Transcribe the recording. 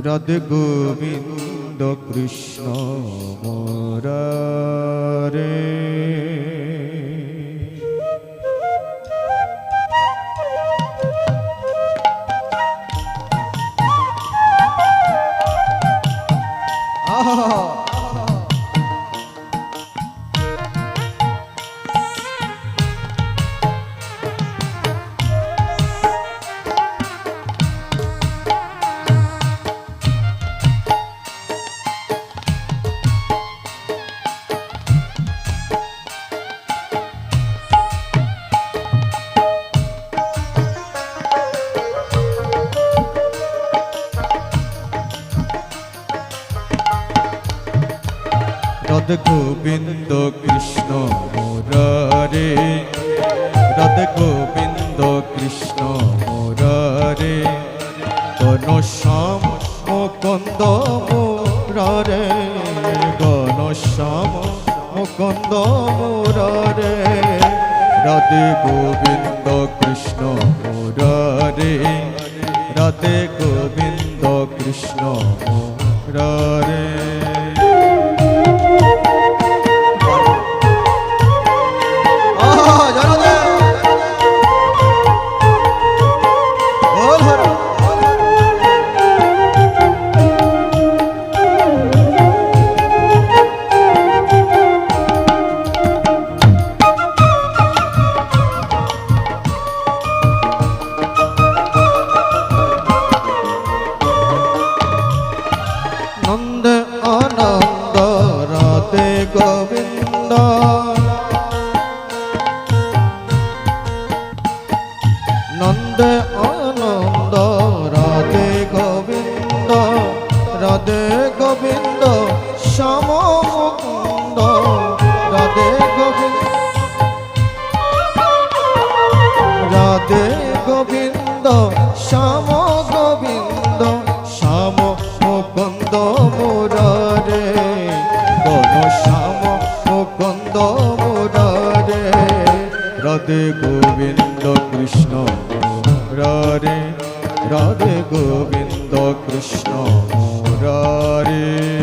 রাধে গোবিন্দ কৃষ্ণ মুরারে। আহা। রাধে গোবিন্দ কৃষ্ণ মুরারে। রাধে গোবিন্দ কৃষ্ণ মুরারে। গণ শ্যাম মুকন্দ মুরারে। গণ শ্যাম মুকন্দ মুরারে। রাধে গোবিন্দ কৃষ্ণ মুরারে। রাধে গোবিন্দ কৃষ্ণ মুরারে। গোবিন্দ। নন্দ আনন্দ, রাধে গোবিন্দ রাধে গোবিন্দ শ্যাম মুকুন্দ রাধে গোবিন্দ। রাধে গোবিন্দ শ্যাম গোবিন্দ শ্যাম মুকুন্দ মুরারে রাধে গোবিন্দ কৃষ্ণ। মুরারে রাধে গোবিন্দ কৃষ্ণ। মুরারে